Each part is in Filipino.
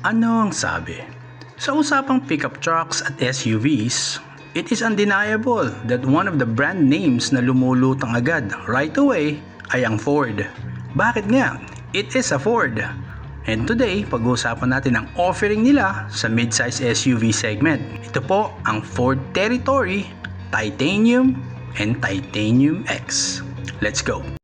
Ano ang sabi? Sa usapang pickup trucks at SUVs, it is undeniable that one of the brand names na lumulutang agad right away ay ang Ford. Bakit nga? It is a Ford. And today, pag-uusapan natin ang offering nila sa midsize SUV segment. Ito po ang Ford Territory, Titanium, and Titanium X. Let's go!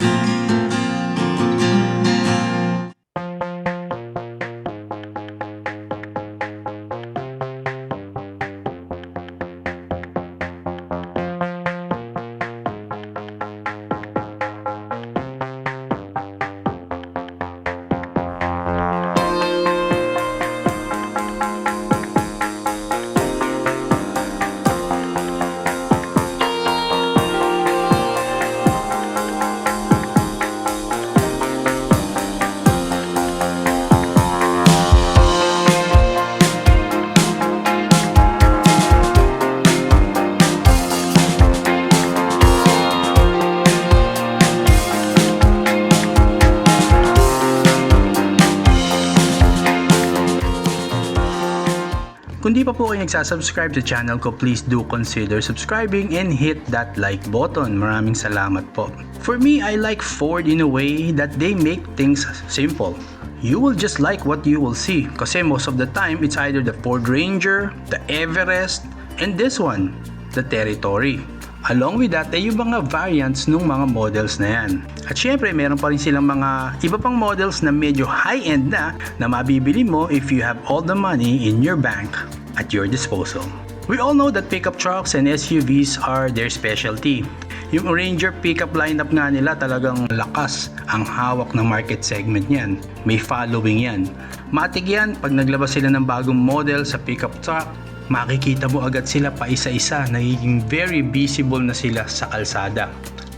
Kung di pa po kayo nagsasubscribe sa channel ko, please do consider subscribing and hit that like button. Maraming salamat po. For me, I like Ford in a way that they make things simple. You will just like what you will see kasi most of the time, it's either the Ford Ranger, the Everest, and this one, the Territory. Along with that ay yung mga variants ng mga models na yan. At syempre, meron pa rin silang mga iba pang models na medyo high-end na na mabibili mo if you have all the money in your bank at your disposal. We all know that pickup trucks and SUVs are their specialty. Yung Ranger pickup lineup nga nila talagang lakas ang hawak ng market segment niyan. May following yan. Matik yan pag naglabas sila ng bagong model sa pickup truck, makikita mo agad sila pa isa-isa, nagiging very visible na sila sa kalsada.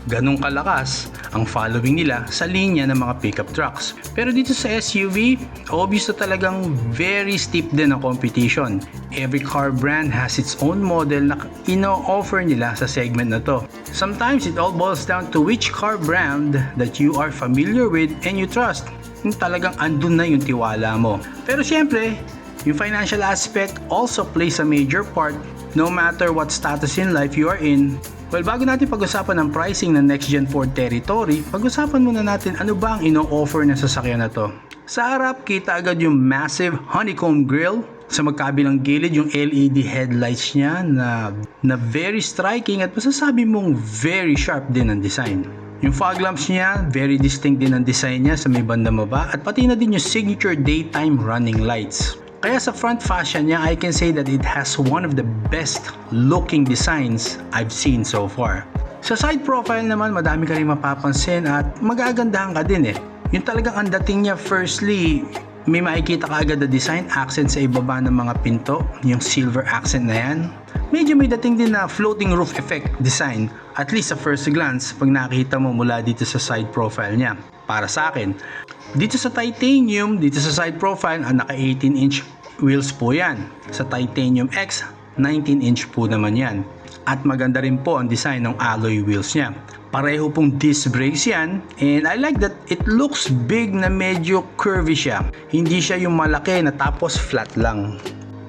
Ganong kalakas ang following nila sa linya ng mga pickup trucks. Pero dito sa SUV, obvious na talagang very steep din ang competition. Every car brand has its own model na ino-offer nila sa segment na to. Sometimes it all boils down to which car brand that you are familiar with and you trust. Yung talagang andun na yung tiwala mo. Pero syempre, yung financial aspect also plays a major part no matter what status in life you are in. Well, bago natin pag-usapan ng pricing ng Next Gen Ford Territory, pag-usapan muna natin ano ba ang ino-offer ng sasakyan na to. Sa harap, kita agad yung massive honeycomb grille. Sa magkabilang gilid, yung LED headlights niya na, na very striking at masasabi mong very sharp din ang design. Yung fog lamps niya, very distinct din ang design niya sa may bandang baba at pati na din yung signature daytime running lights. Kaya sa front fascia niya, I can say that it has one of the best looking designs I've seen so far. Sa side profile naman, madami ka rin mapapansin at magagandahan ka din eh. Yung talagang ang dating niya, firstly, may makikita ka agad na design accent sa ibaba ng mga pinto, yung silver accent na yan. Medyo may dating din na floating roof effect design, at least sa first glance pag nakita mo mula dito sa side profile niya. Para sa akin, dito sa titanium, dito sa side profile, ang naka 18 inch wheels po yan. Sa titanium X, 19 inch po naman yan. At maganda rin po ang design ng alloy wheels niya. Pareho pong disc brakes yan and I like that it looks big na medyo curvy siya. Hindi siya yung malaki na tapos flat lang.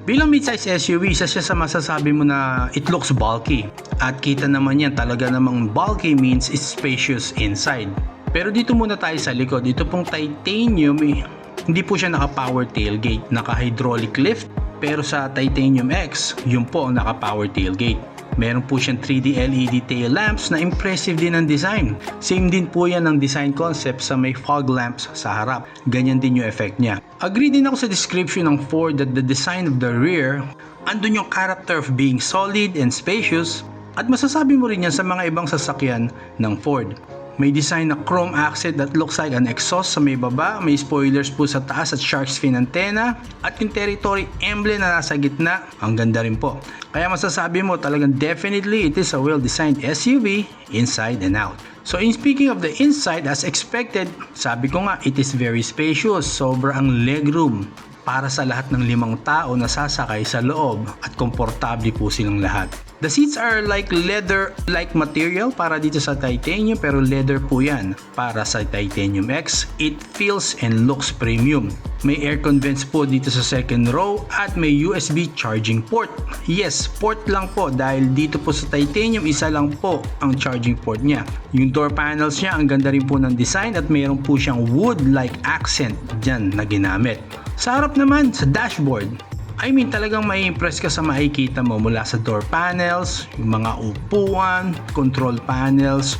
Bilang midsize SUV, isa siya sa masasabi mo na it looks bulky. At kita naman yan talaga namang bulky means it's spacious inside. Pero dito muna tayo sa likod. Dito pong titanium, eh, hindi po siya naka-power tailgate, naka-hydraulic lift. Pero sa Titanium X, yun po ang naka-power tailgate. Meron po siyang 3D LED tail lamps na impressive din ang design. Same din po yan ang design concept sa may fog lamps sa harap. Ganyan din yung effect niya. Agree din ako sa description ng Ford that the design of the rear, andun yung character of being solid and spacious at masasabi mo rin yan sa mga ibang sasakyan ng Ford. May design na chrome accent that looks like an exhaust sa may baba, may spoilers po sa taas at shark's fin antenna, at yung territory emblem na nasa gitna, ang ganda rin po. Kaya masasabi mo talagang definitely it is a well-designed SUV inside and out. So in speaking of the inside, as expected, sabi ko nga it is very spacious, sobra ang legroom. Para sa lahat ng limang tao na sasakay sa loob at komportable po silang lahat. The seats are like leather-like material para dito sa titanium pero leather po yan para sa titanium X. It feels and looks premium. May air vents po dito sa second row at may USB charging port. Yes, port lang po dahil dito po sa titanium isa lang po ang charging port niya. Yung door panels niya ang ganda rin po ng design at mayroon po siyang wood-like accent dyan na ginamit. Sa harap naman, sa dashboard, I mean talagang may impress ka sa makikita mo mula sa door panels, yung mga upuan, control panels,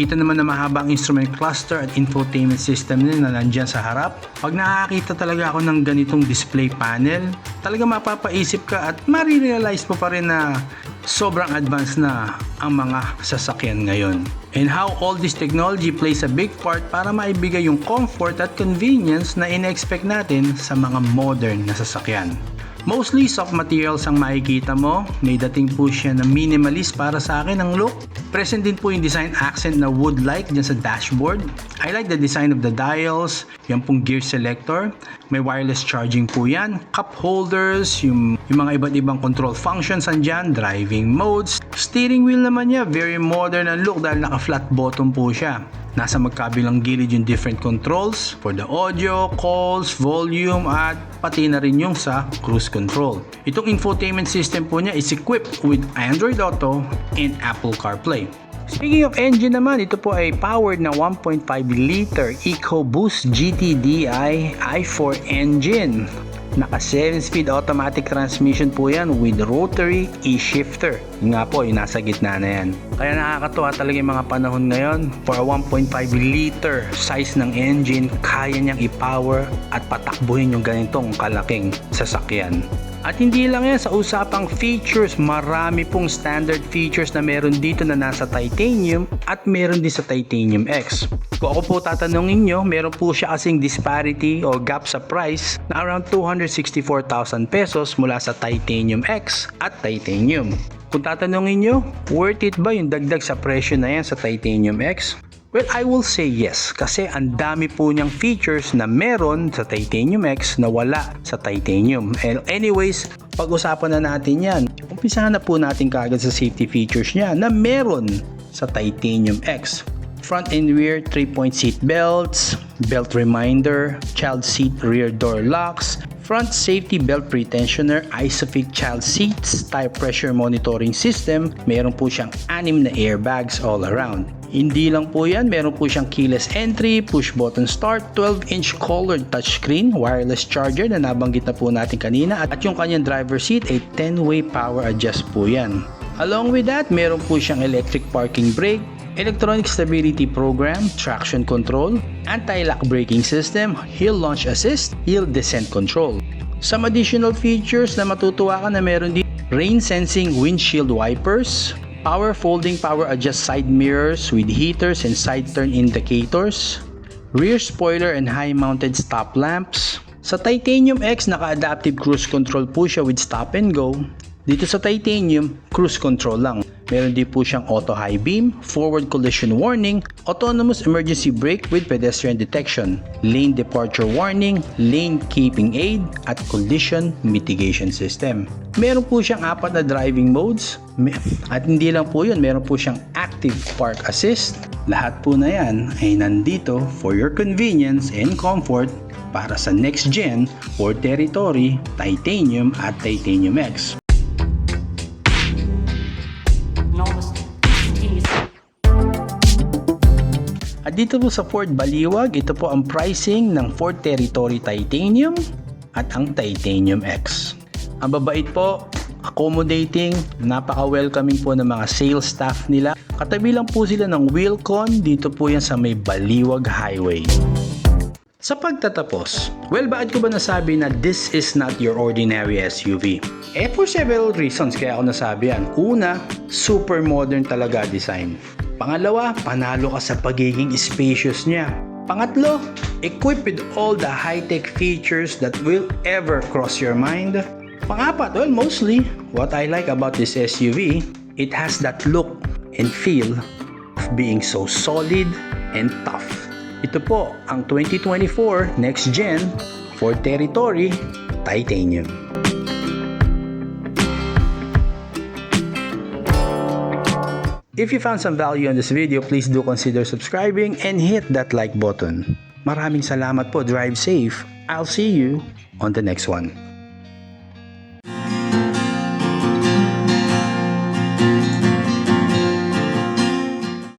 Kita naman na mahaba ang instrument cluster at infotainment system nila na nandyan sa harap. Pag nakakita talaga ako ng ganitong display panel, talaga mapapaisip ka at marirealize mo pa rin na sobrang advanced na ang mga sasakyan ngayon. And how all this technology plays a big part para maibigay yung comfort at convenience na ina-expect natin sa mga modern na sasakyan. Mostly soft materials ang makikita mo. May dating po siya na minimalist para sa akin ang look. Present din po yung design accent na wood-like dyan sa dashboard. I like the design of the dials, yan pong gear selector. May wireless charging po yan. Cup holders, yung, yung mga iba't ibang control functions andyan, driving modes. Steering wheel naman niya, very modern ang look dahil naka-flat bottom po siya. Nasa magkabilang gilid yung different controls for the audio, calls, volume at pati na rin yung sa cruise control. Itong infotainment system po niya is equipped with Android Auto and Apple CarPlay. Speaking of engine naman, ito po ay powered na 1.5 liter EcoBoost GTDI i4 engine. Naka 7-speed automatic transmission po yan with rotary e-shifter. Nga po, yung nasa gitna na yan. Kaya nakakatuwa talaga yung mga panahon ngayon. For a 1.5 liter size ng engine, kaya niyang i-power at patakbuhin yung ganitong kalaking sasakyan. At hindi lang yan, sa usapang features, marami pong standard features na meron dito na nasa titanium at meron din sa titanium X. Kung ako po tatanungin nyo, meron po siya kasing disparity o gap sa price na around 264,000 pesos mula sa titanium X at titanium. Kung tatanungin nyo, worth it ba yung dagdag sa presyo na yan sa titanium X? Well, I will say yes kasi ang dami po niyang features na meron sa Titanium X na wala sa Titanium. And anyways, pag-usapan na natin yan. Umpisahan na po natin kagad sa safety features niya na meron sa Titanium X. Front and rear 3-point seat belts, belt reminder, child seat rear door locks, front safety belt pretensioner, ISOFIX child seats, tire pressure monitoring system, meron po siyang anim na airbags all around. Hindi lang po yan, meron po siyang keyless entry, push button start, 12-inch colored touchscreen, wireless charger na nabanggit na po natin kanina at yung kanyang driver seat ay 10-way power adjust po yan. Along with that, meron po siyang electric parking brake, electronic stability program, traction control, anti-lock braking system, hill launch assist, hill descent control. Some additional features na matutuwa ka na meron din rain sensing windshield wipers, power folding power adjust side mirrors with heaters and side turn indicators, rear spoiler and high mounted stop lamps. Sa Titanium X naka-adaptive cruise control po siya with stop and go. Dito sa Titanium, cruise control lang. Meron din po siyang auto high beam, forward collision warning, autonomous emergency brake with pedestrian detection, lane departure warning, lane keeping aid, at collision mitigation system. Meron po siyang apat na driving modes, at hindi lang po yun, meron po siyang active park assist. Lahat po na yan ay nandito for your convenience and comfort para sa next gen or territory, Titanium at Titanium X. At dito po sa Ford Baliwag, ito po ang pricing ng Ford Territory Titanium at ang Titanium X. Ang babait po, accommodating, napaka-welcoming po ng mga sales staff nila. Katabi lang po sila ng Wilcon, dito po yan sa may Baliwag Highway. Sa pagtatapos, well bakit ko ba nasabi na this is not your ordinary SUV? Eh for several reasons kaya ako nasabi yan. Una, super modern talaga design. Pangalawa, panalo ka sa pagiging spacious niya. Pangatlo, equipped with all the high-tech features that will ever cross your mind. Pangapat, well mostly, what I like about this SUV, it has that look and feel of being so solid and tough. Ito po ang 2024 next gen Ford Territory, titanium. If you found some value on this video, please do consider subscribing and hit that like button. Maraming salamat po. Drive safe. I'll see you on the next one.